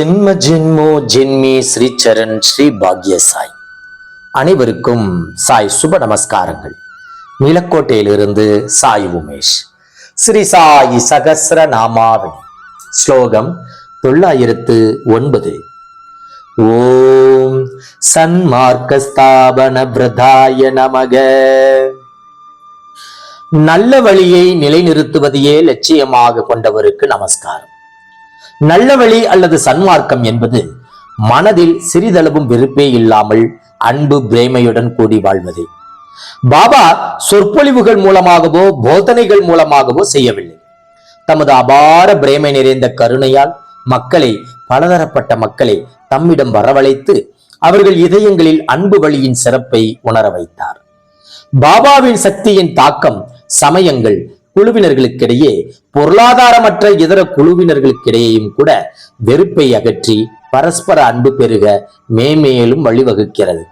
ஜென்ம ஜென்மோ ஜென்மி ஸ்ரீ சரண் ஸ்ரீ பாக்ய சாய் அனைவருக்கும் சாய் சுப நமஸ்காரங்கள். நிலக்கோட்டையிலிருந்து சாய் உமேஷ். ஸ்ரீ சாய் சகஸ்ர நாமாவளி. ஸ்லோகம் தொள்ளாயிரத்து ஒன்பது. ஓம் சன்மார்க்க ஸ்தாபன பிரதாய நமக. நல்ல வழியை நிலைநிறுத்துவதையே லட்சியமாக கொண்டவருக்கு நமஸ்காரம். நல்ல வழி அல்லது சன்மார்க்கம் என்பது மனதில் சிறிதளவும் வெறுப்பே இல்லாமல் அன்பு பிரேமையுடன் கூடி வாழ்வது. பாபா சொற்பொழிவுகள் மூலமாகவோ போதனைகள் மூலமாகவோ செய்யவில்லை. தமது அபார பிரேமை நிறைந்த கருணையால் மக்களை பலதரப்பட்ட மக்களை தம்மிடம் வரவழைத்து அவர்கள் இதயங்களில் அன்பு வழியின் சிறப்பை உணர வைத்தார். பாபாவின் சக்தியின் தாக்கம் சமயங்கள் குழுவினர்களுக்கிடையே பொருளாதாரமற்ற இதர குழுவினர்களுக்கிடையேயும் கூட வெறுப்பை அகற்றி பரஸ்பர அன்பு பெருக மேமேலும் வழிவகுக்கிறது.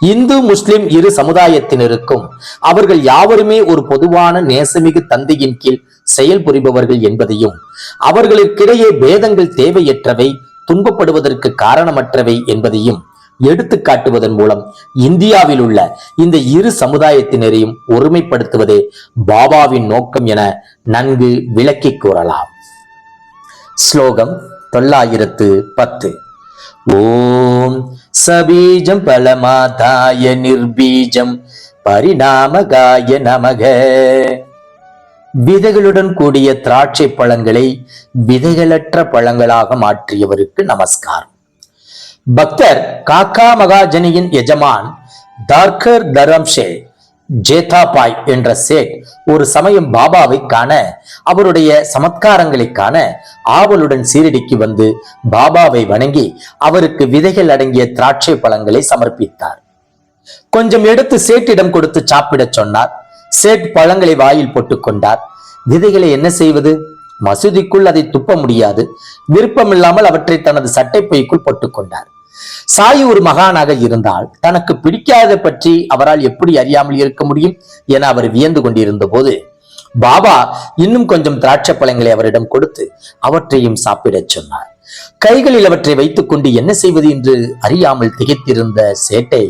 இந்து முஸ்லிம் இரு சமுதாயத்தினருக்கும் அவர்கள் யாவருமே ஒரு பொதுவான நேசமிகு தந்தையின் கீழ் செயல்புரிபவர்கள் என்பதையும் அவர்களுக்கிடையே பேதங்கள் தேவையற்றவை துன்பப்படுவதற்கு காரணமற்றவை என்பதையும் எடுத்து காட்டுவதன் மூலம் இந்தியாவில் உள்ள இந்த இரு சமுதாயத்தினரையும் ஒருமைப்படுத்துவதே பாபாவின் நோக்கம் என நன்கு விளக்கி கூறலாம். ஸ்லோகம் தொள்ளாயிரத்து பத்து. ஓம் சபீஜம் பலமாதாய நிர்பீஜம் பரிணாமகாய நமக. விதைகளுடன் கூடிய திராட்சை பழங்களை விதைகளற்ற பழங்களாக மாற்றியவருக்கு நமஸ்காரம். பக்தர் காக்கா மகாஜனியின் எஜமான் தார்கர் தரம்ஷே ஜேதாபாய் என்ற சேட் ஒரு சமயம் பாபாவை காண அவருடைய சமத்காரங்களை காண ஆவலுடன் சீரடிக்கு வந்து பாபாவை வணங்கி அவருக்கு விதைகள் அடங்கிய திராட்சை பழங்களை சமர்ப்பித்தார். கொஞ்சம் எடுத்து சேட்டிடம் கொடுத்து சாப்பிடச் சொன்னார். சேட் பழங்களை வாயில் போட்டுக் கொண்டார். விதைகளை என்ன செய்வது? மசூதிக்குள் அதை துப்ப முடியாது. விருப்பமில்லாமல் அவற்றை தனது சட்டை போட்டுக்கொண்டார். போட்டுக் சாய் ஒரு மகானாக இருந்தால் தனக்கு பிடிக்காத பற்றி அவரால் எப்படி அறியாமல் இருக்க முடியும் என அவர் வியந்து கொண்டிருந்த போது பாபா இன்னும் கொஞ்சம் திராட்சை பழங்களை அவரிடம் கொடுத்து அவற்றையும் சாப்பிடச் சொன்னார். கைகளில் அவற்றை வைத்துக் கொண்டு என்ன செய்வது? என்று அறியாமல் திகைத்திருந்த சேட்டை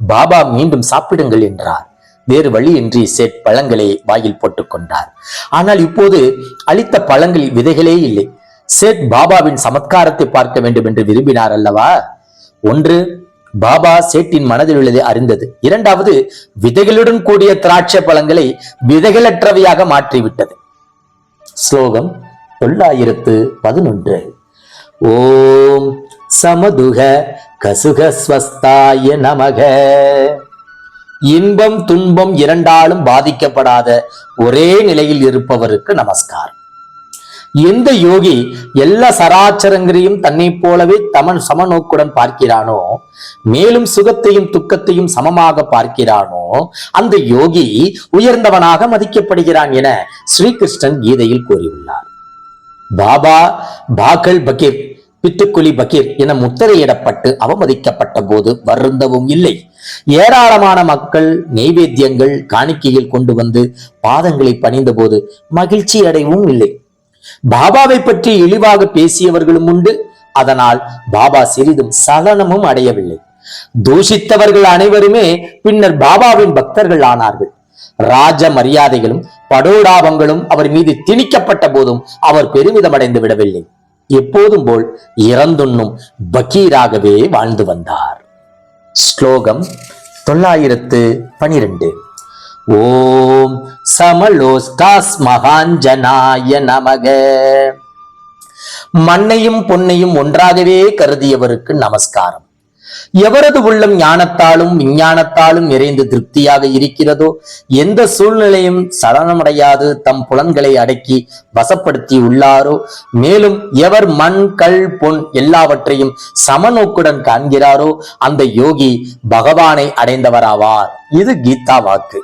பாபா மீண்டும் சாப்பிடுங்கள் என்றார். வேறு வழியின்றி சேட் பழங்களை வாயில் போட்டுக்கொண்டார் ஆனால் இப்போது அளித்த பழங்களில் விதைகளே இல்லை. சேட் பாபாவின் சமத்காரத்தை பார்க்க வேண்டும் என்று விரும்பினார் அல்லவா? ஒன்று பாபா சேட்டின் மனதில் உள்ளதை அறிந்தது. இரண்டாவது விதைகளுடன் கூடிய திராட்சை பழங்களை விதைகளற்றவையாக மாற்றிவிட்டது. ஸ்லோகம் தொள்ளாயிரத்து பதினொன்று. ஓம் சமதுக கசுக ஸ்வஸ்தாய நமக. இன்பம் துன்பம் இரண்டாலும் பாதிக்கப்படாத ஒரே நிலையில் இருப்பவருக்கு நமஸ்காரம். எந்த யோகி எல்லா சராச்சரங்களையும் தன்னை போலவே தமன் சமநோக்குடன் பார்க்கிறானோ மேலும் சுகத்தையும் துக்கத்தையும் சமமாக பார்க்கிறானோ அந்த யோகி உயர்ந்தவனாக மதிக்கப்படுகிறான் என ஸ்ரீகிருஷ்ணன் கீதையில் கூறியுள்ளார். பாபா பாக்கல் பகீர் பித்துக்குலி பகீர் என முத்திரையிடப்பட்டு அவமதிக்கப்பட்ட போது வருந்தவும் இல்லை. ஏராளமான மக்கள் நெய்வேத்தியங்கள் காணிக்கையில் கொண்டு வந்து பாதங்களை பணிந்த போது மகிழ்ச்சி அடையவும் இல்லை. பாபாவை பற்றி இழிவாக பேசியவர்களும் உண்டு. அதனால் பாபா சிறிதும் சலனமும் அடையவில்லை. தூஷித்தவர்கள் அனைவருமே பின்னர் பாபாவின் பக்தர்கள் ஆனார்கள். ராஜ மரியாதைகளும் படோடாபங்களும் அவர் மீது திணிக்கப்பட்ட போதும் அவர் பெருமிதம் அடைந்து விடவில்லை. எப்போதும் போல் இறந்துண்ணும் பக்கீராகவே வாழ்ந்து வந்தார். ஸ்லோகம் தொள்ளாயிரத்து பனிரெண்டு. ஓம் சமலோஸ்காஸ் மகாஞ்சனாய நமக. மண்ணையும் பொன்னையும் ஒன்றாகவே கருதியவருக்கு நமஸ்காரம். எவரது உள்ளம் ஞானத்தாலும் விஞ்ஞானத்தாலும் நிறைந்து திருப்தியாக இருக்கிறதோ எந்த சூழ்நிலையும் சலனமடையாது தம் புலன்களை அடக்கி வசப்படுத்தி உள்ளாரோ மேலும் எவர் மண் கல் பொன் எல்லாவற்றையும் சமநோக்குடன் காண்கிறாரோ அந்த யோகி பகவானை அடைந்தவராவார். இது கீதா வாக்கு.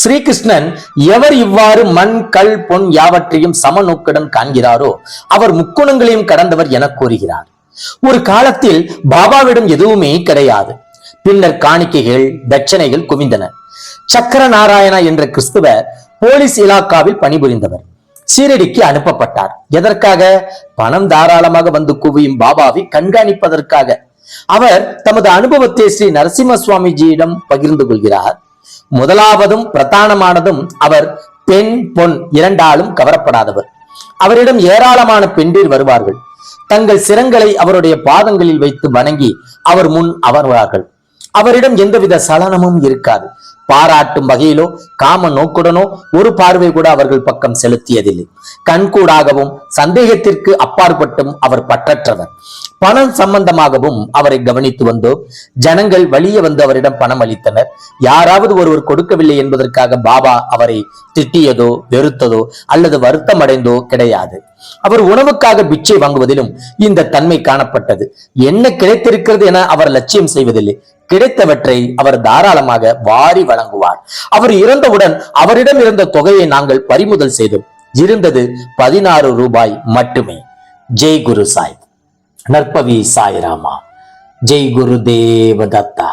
ஸ்ரீகிருஷ்ணன் எவர் இவ்வாறு மண் கல் பொன் யாவற்றையும் சமநோக்குடன் காண்கிறாரோ அவர் முக்குணங்களையும் கடந்தவர் என கூறுகிறார். ஒரு காலத்தில் பாபாவிடம் எதுவுமே கிடையாது. பின்னர் காணிக்கைகள் தட்சணைகள் குவிந்தன. சக்கர நாராயணா என்ற கிறிஸ்துவர் போலீஸ் இலாக்காவில் பணிபுரிந்தவர். சீரடிக்கு அனுப்பப்பட்டார். எதற்காக? பணம் தாராளமாக வந்து குவியும் பாபாவை கண்காணிப்பதற்காக. அவர் தமது அனுபவத்தை ஸ்ரீ நரசிம்ம சுவாமிஜியிடம் பகிர்ந்து கொள்கிறார். முதலாவதும் பிரதானமானதும் அவர் பெண் பொன் இரண்டாலும் கவரப்படாதவர். அவரிடம் ஏராளமான பெண்டீர் வருவார்கள். தங்கள் சிரங்களை அவருடைய பாதங்களில் வைத்து வணங்கி அவர் முன் அமர்வார்கள். அவரிடம் எந்தவித சலனமும் இருக்காது. பாராட்டும் வகையிலோ காம நோக்குடனோ ஒரு பார்வை கூட அவர்கள் பக்கம் செலுத்தியதில்லை. கண்கூடாகவும் சந்தேகத்திற்கு அப்பாற்பட்டும் அவர் பற்றற்றவர். பணம் சம்பந்தமாகவும் அவரை கவனித்து வந்தோம் ஜனங்கள் வழியே வந்து அவரிடம் பணம் அளித்தனர். யாராவது ஒருவர் கொடுக்கவில்லை என்பதற்காக பாபா அவரை திட்டியதோ வெறுத்ததோ அல்லது வருத்தம் அடைந்தோ கிடையாது. அவர் உணவுக்காக பிச்சை வாங்குவதிலும் இந்த தன்மை காணப்பட்டது. என்ன கிடைத்திருக்கிறது என அவர் லட்சியம் செய்வதில்லை. கிடைத்தவற்றை அவர் தாராளமாக வாரி வழங்குவார். அவர் இறந்தவுடன் அவரிடம் இருந்த தொகையை நாங்கள் பறிமுதல் செய்தோம். இருந்தது பதினாறு ரூபாய் மட்டுமே. ஜெய் குரு சாய் நற்பவி சாய்ராமா. ஜெய் குரு தேவதத்தா